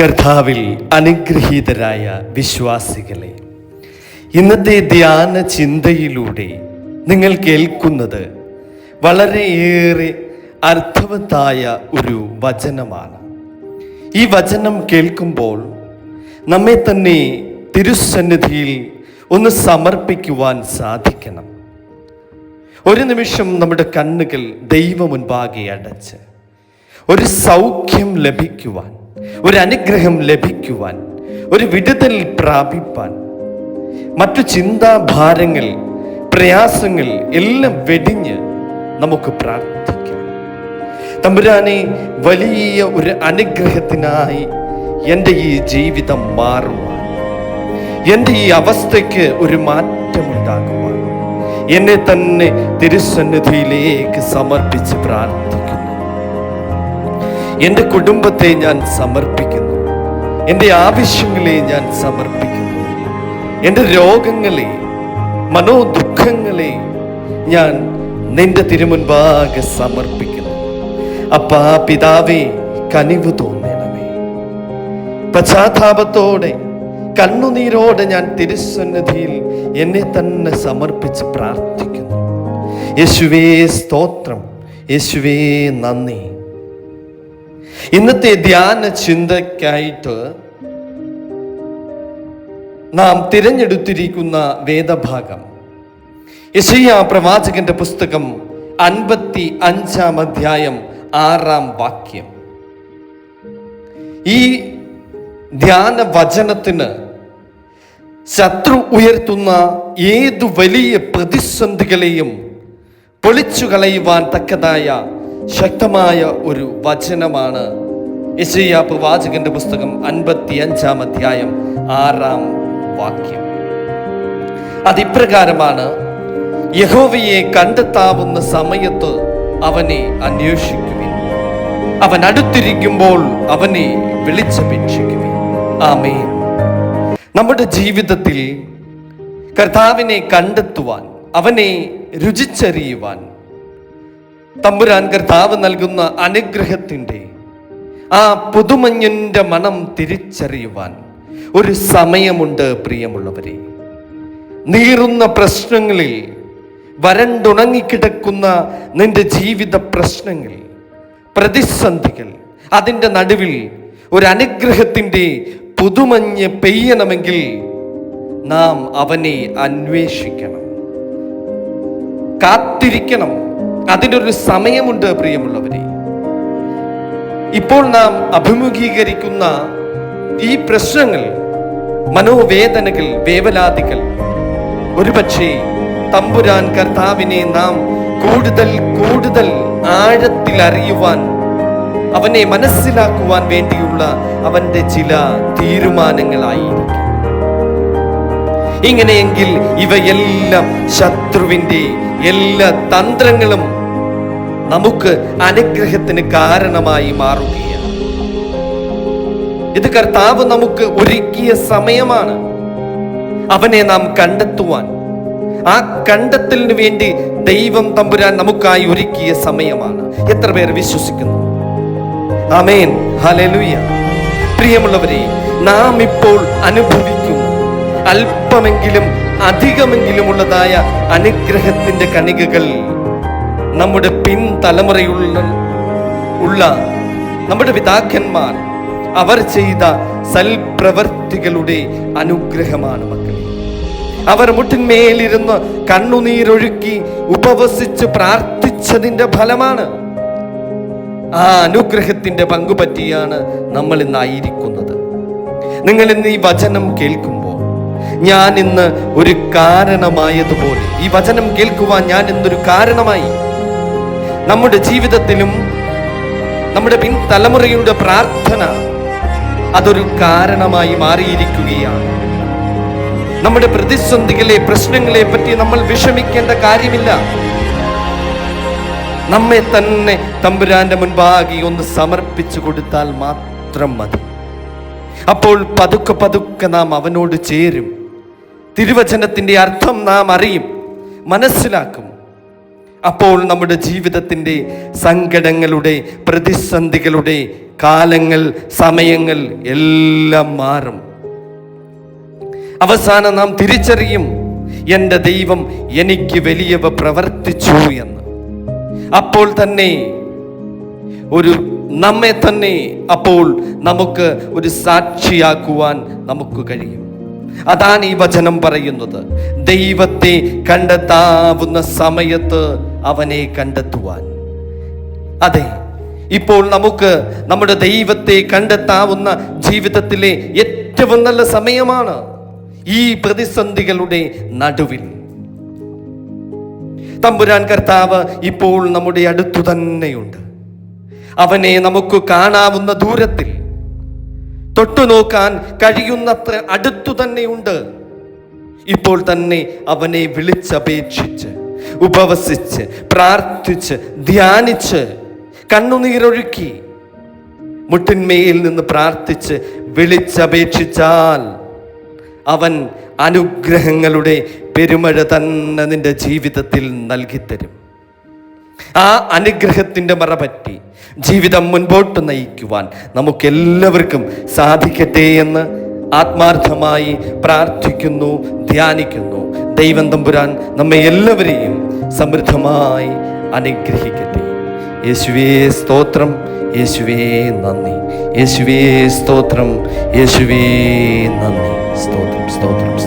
കർത്താവിൽ അനുഗ്രഹീതരായ വിശ്വാസികളെ ഇന്നത്തെ ധ്യാന ചിന്തയിലൂടെ നിങ്ങൾ കേൾക്കുന്നത് വളരെയേറെ അർത്ഥവത്തായ ഒരു വചനമാണ്. ഈ വചനം കേൾക്കുമ്പോൾ നമ്മെ തന്നെ തിരുസന്നിധിയിൽ ഒന്ന് സമർപ്പിക്കുവാൻ സാധിക്കണം. ഒരു നിമിഷം നമ്മുടെ കണ്ണുകൾ ദൈവ മുൻപാകെ അടച്ച് ഒരു സൗഖ്യം ലഭിക്കുവാൻ ഒരു അനുഗ്രഹം ലഭിക്കുവാൻ ഒരു വിടുതൽ പ്രാപിപ്പാൻ മറ്റു ചിന്താഭാരങ്ങൾ പ്രയാസങ്ങൾ എല്ലാം വെടിഞ്ഞ് നമുക്ക് പ്രാർത്ഥിക്കാം. തമ്പുരാനെ വലിയ ഒരു അനുഗ്രഹത്തിനായി എന്റെ ഈ ജീവിതം മാറുവാൻ എന്റെ ഈ അവസ്ഥയ്ക്ക് ഒരു മാറ്റമുണ്ടാകുവാൻ എന്നെ തന്നെ തിരുസന്നിധിയിലേക്ക് സമർപ്പിച്ച് പ്രാർത്ഥിക്കുന്നു എന്റെ കുടുംബത്തെ ഞാൻ സമർപ്പിക്കുന്നു. എന്റെ ആവശ്യങ്ങളെ ഞാൻ സമർപ്പിക്കുന്നു. എന്റെ രോഗങ്ങളെ മനോദുഃഖങ്ങളെ ഞാൻ നിന്റെ തിരുമുൻപാകെ സമർപ്പിക്കുന്നു. അപ്പാ പിതാവേ കനിവ് തോന്നണമേ. പശ്ചാത്താപത്തോടെ കണ്ണുനീരോടെ ഞാൻ തിരുസന്നിധിയിൽ എന്നെ തന്നെ സമർപ്പിച്ച് പ്രാർത്ഥിക്കുന്നു. യേശുവേ സ്തോത്രം യേശുവേ നന്ദി. ഇന്നത്തെ ധ്യാന ചിന്തയ്ക്കായിട്ട് നാം തിരഞ്ഞെടുത്തിരിക്കുന്ന വേദഭാഗം. യശയ്യ പ്രവാചകന്റെ പുസ്തകം അൻപത്തി അഞ്ചാം അധ്യായം ആറാം വാക്യം. ഈ ധ്യാന വചനത്തിന് ശത്രു ഉയർത്തുന്ന ഏതു വലിയ പ്രതിസന്ധികളെയും പൊളിച്ചു കളയുവാൻ തക്കതായ ശക്തമായ ഒരു വചനമാണ് യശയ്യ പ്രവാചകന്റെ പുസ്തകം അൻപത്തി അഞ്ചാം അധ്യായം ആറാം വാക്യം. അതിപ്രകാരമാണ് യഹോവയെ കണ്ടെത്താവുന്ന സമയത്ത് അവനെ അന്വേഷിക്കുവിൻ. അവൻ അടുത്തിരിക്കുമ്പോൾ അവനെ വിളിച്ചപേക്ഷിക്കുവിൻ. ആമേ നമ്മുടെ ജീവിതത്തിൽ കർത്താവിനെ കണ്ടെത്തുവാൻ അവനെ രുചിച്ചറിയുവാൻ തമ്പുരാൻ കർത്താവ് നൽകുന്ന അനുഗ്രഹത്തിന്റെ ആ പുതുമഞ്ഞിന്റെ മണം തിരിച്ചറിയുവാൻ ഒരു സമയമുണ്ട് പ്രിയമുള്ളവരെ. നീറുന്ന പ്രശ്നങ്ങളിൽ വരണ്ടുണങ്ങിക്കിടക്കുന്ന നിന്റെ ജീവിത പ്രശ്നങ്ങൾ പ്രതിസന്ധികൾ അതിന്റെ നടുവിൽ ഒരു അനുഗ്രഹത്തിന്റെ പുതുമഞ്ഞ് പെയ്യണമെങ്കിൽ നാം അവനെ അന്വേഷിക്കണം. കാത്തിരിക്കണം. അതിനൊരു സമയമുണ്ട് പ്രിയമുള്ളവരെ. ഇപ്പോൾ നാം അഭിമുഖീകരിക്കുന്ന ഈ പ്രശ്നങ്ങൾ മനോവേദനകൾ വേവലാതികൾ ഒരുപക്ഷെ തമ്പുരാൻ കർത്താവിനെ നാം കൂടുതൽ കൂടുതൽ ആഴത്തിൽ അറിയുവാൻ അവനെ മനസ്സിലാക്കുവാൻ വേണ്ടിയുള്ള അവന്റെ ചില തീരുമാനങ്ങളായിരിക്കും. ഇങ്ങനെയെങ്കിൽ ഇവയെല്ലാം ശത്രുവിന്റെ എല്ലാ തന്ത്രങ്ങളും നമുക്ക് അനുഗ്രഹത്തിന് കാരണമായി മാറുകയാണ്. ഇത് കർത്താവ് നമുക്ക് ഒരുക്കിയ സമയമാണ്. അവനെ നാം കണ്ടെത്തുവാൻ ആ കണ്ടെത്തലിന് വേണ്ടി ദൈവം തമ്പുരാൻ നമുക്കായി ഒരുക്കിയ സമയമാണ്. എത്ര പേർ വിശ്വസിക്കുന്നു? അമേൻ ഹലലുയ പ്രിയമുള്ളവരെ നാം ഇപ്പോൾ അനുഭവിക്കും അല്പമെങ്കിലും അധികമെങ്കിലും ഉള്ളതായ അനുഗ്രഹത്തിന്റെ കണികകൾ നമ്മുടെ പിൻതലമുറയുള്ള ഉള്ള നമ്മുടെ പിതാക്കന്മാർ അവർ ചെയ്ത സൽപ്രവർത്തികളുടെ അനുഗ്രഹമാണ് മക്കളെ. അവർ മുട്ടിന്മേലിരുന്ന് കണ്ണുനീരൊഴുക്കി ഉപവസിച്ച് പ്രാർത്ഥിച്ചതിന്റെ ഫലമാണ് ആ അനുഗ്രഹത്തിന്റെ പങ്കുപറ്റിയാണ് നമ്മൾ ഇന്നായിരിക്കുന്നത്. നിങ്ങൾ ഇന്ന് ഈ വചനം കേൾക്കുമ്പോൾ ഞാൻ ഇന്ന് ഒരു കാരണമായതുപോലെ ഈ വചനം കേൾക്കുവാൻ ഞാൻ ഇന്നൊരു കാരണമായി. നമ്മുടെ ജീവിതത്തിലും നമ്മുടെ പിൻതലമുറയുടെ പ്രാർത്ഥന അതൊരു കാരണമായി മാറിയിരിക്കുകയാണ്. നമ്മുടെ പ്രതിസന്ധികളെ പ്രശ്നങ്ങളെ പറ്റി നമ്മൾ വിഷമിക്കേണ്ട കാര്യമില്ല. നമ്മെ തന്നെ തമ്പുരാന്റെ മുൻപാകെ ഒന്ന് സമർപ്പിച്ചു കൊടുത്താൽ മാത്രം മതി. അപ്പോൾ പതുക്കെ പതുക്കെ നാം അവനോട് ചേരും. തിരുവചനത്തിന്റെ അർത്ഥം നാം അറിയും മനസ്സിലാക്കും. അപ്പോൾ നമ്മുടെ ജീവിതത്തിന്റെ സങ്കടങ്ങളുടെ പ്രതിസന്ധികളുടെ കാലങ്ങൾ സമയങ്ങൾ എല്ലാം മാറും. അവസാനം നാം തിരിച്ചറിയും എന്റെ ദൈവം എനിക്ക് വലിയവ പ്രവർത്തിച്ചു എന്ന്. അപ്പോൾ തന്നെ ഒരു നമ്മെ തന്നെ അപ്പോൾ നമുക്ക് ഒരു സാക്ഷിയാക്കുവാൻ നമുക്ക് കഴിയും. അതാണ് ഈ വചനം പറയുന്നത്. ദൈവത്തെ കണ്ടെത്താവുന്ന സമയത്ത് അവനെ കണ്ടെത്തുവാൻ. അതെ ഇപ്പോൾ നമുക്ക് നമ്മുടെ ദൈവത്തെ കണ്ടെത്താവുന്ന ജീവിതത്തിലെ ഏറ്റവും നല്ല സമയമാണ് ഈ പ്രതിസന്ധികളുടെ നടുവിൽ. തമ്പുരാൻ കർത്താവ് ഇപ്പോൾ നമ്മുടെ അടുത്തു തന്നെയുണ്ട്. അവനെ നമുക്ക് കാണാവുന്ന ദൂരത്തിൽ തൊട്ടുനോക്കാൻ കഴിയുന്നത്ര അടുത്തു തന്നെയുണ്ട്. ഇപ്പോൾ തന്നെ അവനെ വിളിച്ചപേക്ഷിച്ച് ഉപവസിച്ച് പ്രാർത്ഥിച്ച് ധ്യാനിച്ച് കണ്ണുനീരൊഴുക്കി മുട്ടിന്മയിൽ നിന്ന് പ്രാർത്ഥിച്ച് വിളിച്ചപേക്ഷിച്ചാൽ അവൻ അനുഗ്രഹങ്ങളുടെ പെരുമഴ തന്നെ നിന്റെ ജീവിതത്തിൽ നൽകിത്തരും. ആ അനുഗ്രഹത്തിന്റെ മറപറ്റി ജീവിതം മുൻപോട്ട് നയിക്കുവാൻ നമുക്കെല്ലാവർക്കും സാധിക്കട്ടെ എന്ന് ആത്മാർത്ഥമായി പ്രാർത്ഥിക്കുന്നു ധ്യാനിക്കുന്നു. ദൈവം തമ്പുരാൻ നമ്മെ എല്ലാവരെയും സമൃദ്ധമായി അനുഗ്രഹിക്കട്ടെ. യേശുവേ സ്തോത്രം. യേശുവേ നന്ദി. യേശുവേ സ്തോത്രം. യേശുവേ നന്ദി. സ്തോത്രം സ്തോത്രം.